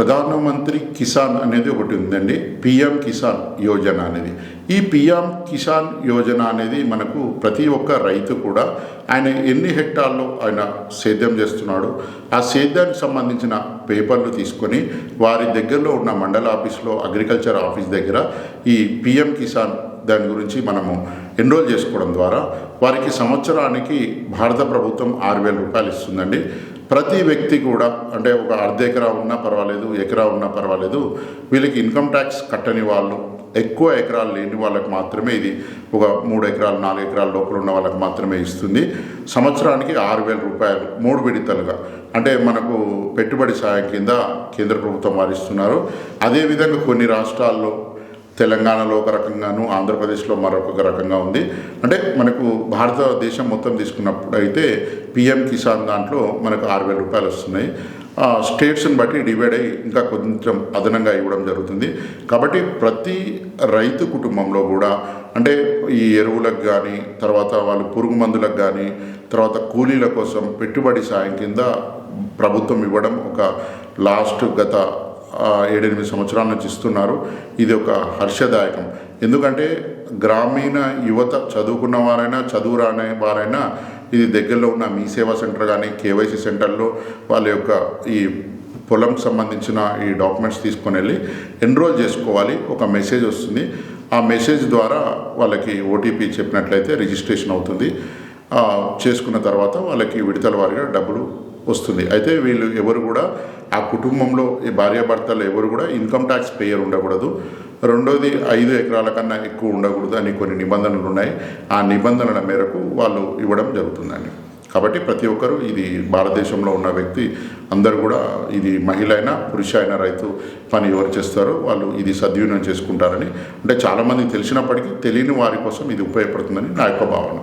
ప్రధానమంత్రి కిసాన్ అనేది ఒకటి ఉందండి. పిఎం కిసాన్ యోజన అనేది. ఈ పిఎం కిసాన్ యోజన అనేది మనకు ప్రతి ఒక్క రైతు కూడా ఆయన ఎన్ని హెక్టార్లు ఆయన సేద్యం చేస్తున్నాడు ఆ సేద్యానికి సంబంధించిన పేపర్లు తీసుకొని వారి దగ్గరలో ఉన్న మండల ఆఫీస్లో అగ్రికల్చర్ ఆఫీస్ దగ్గర ఈ పిఎం కిసాన్ దాని గురించి మనము ఎన్రోల్ చేసుకోవడం ద్వారా వారికి సంవత్సరానికి భారత ప్రభుత్వం ఆరు వేల రూపాయలు ఇస్తుందండి. ప్రతి వ్యక్తి కూడా అంటే ఒక అర్ధ ఎకరా ఉన్నా పర్వాలేదు ఎకరా ఉన్నా పర్వాలేదు వీళ్ళకి ఇన్కమ్ ట్యాక్స్ కట్టని వాళ్ళు ఎక్కువ ఎకరాలు లేని వాళ్ళకి మాత్రమే ఇది ఒక మూడు ఎకరాలు నాలుగు ఎకరాల లోపల ఉన్న వాళ్ళకి మాత్రమే ఇస్తుంది. సంవత్సరానికి ఆరు వేల రూపాయలు మూడు విడతలుగా. అంటే మనకు పెట్టుబడి సాయం కింద కేంద్ర ప్రభుత్వం వారిస్తున్నారు. అదేవిధంగా కొన్ని రాష్ట్రాల్లో తెలంగాణలో ఒక రకంగాను ఆంధ్రప్రదేశ్లో మరొక రకంగా ఉంది. అంటే మనకు భారతదేశం మొత్తం తీసుకున్నప్పుడు అయితే పిఎం కిసాన్ దాంట్లో మనకు ఆరు వేల రూపాయలు వస్తున్నాయి. ఆ, స్టేట్స్ని బట్టి డివైడ్ అయ్యి ఇంకా కొంచెం అదనంగా ఇవ్వడం జరుగుతుంది. కాబట్టి ప్రతి రైతు కుటుంబంలో కూడా అంటే ఈ ఎరువులకు కానీ తర్వాత వాళ్ళు పురుగు మందులకు కానీ తర్వాత కూలీల కోసం పెట్టుబడి సాయం కింద ప్రభుత్వం ఇవ్వడం ఒక లాస్ట్ గత ఏడెనిమిది సంవత్సరాల నుంచి ఇస్తున్నారు. ఇది ఒక హర్షదాయకం. ఎందుకంటే గ్రామీణ యువత చదువుకున్న వారైనా చదువు రాని వారైనా ఇది దగ్గరలో ఉన్న మీ సేవా సెంటర్ కానీ కేవైసీ సెంటర్లో వాళ్ళ యొక్క ఈ పొలం సంబంధించిన ఈ డాక్యుమెంట్స్ తీసుకొని వెళ్ళి ఎన్రోల్ చేసుకోవాలి. ఒక మెసేజ్ వస్తుంది. ఆ మెసేజ్ ద్వారా వాళ్ళకి ఓటీపీ చెప్పినట్లయితే రిజిస్ట్రేషన్ అవుతుంది. చేసుకున్న తర్వాత వాళ్ళకి విడతల వారిగా డబ్బులు వస్తుంది. అయితే వీళ్ళు ఎవరు కూడా ఆ కుటుంబంలో ఈ భార్యాభర్తలు ఎవరు కూడా ఇన్కమ్ ట్యాక్స్ పేయర్ ఉండకూడదు. రెండోది ఐదు ఎకరాల కన్నా ఎక్కువ ఉండకూడదు అని కొన్ని నిబంధనలు ఉన్నాయి. ఆ నిబంధనల మేరకు వాళ్ళు ఇవ్వడం జరుగుతుందండి. కాబట్టి ప్రతి ఒక్కరూ ఇది భారతదేశంలో ఉన్న వ్యక్తి అందరూ కూడా ఇది మహిళ అయినా పురుష అయినా రైతు పని ఎవరు చేస్తారో వాళ్ళు ఇది సద్వినియోగం చేసుకుంటారని. అంటే చాలామంది తెలిసినప్పటికీ తెలియని వారి కోసం ఇది ఉపయోగపడుతుందని నా యొక్క భావన.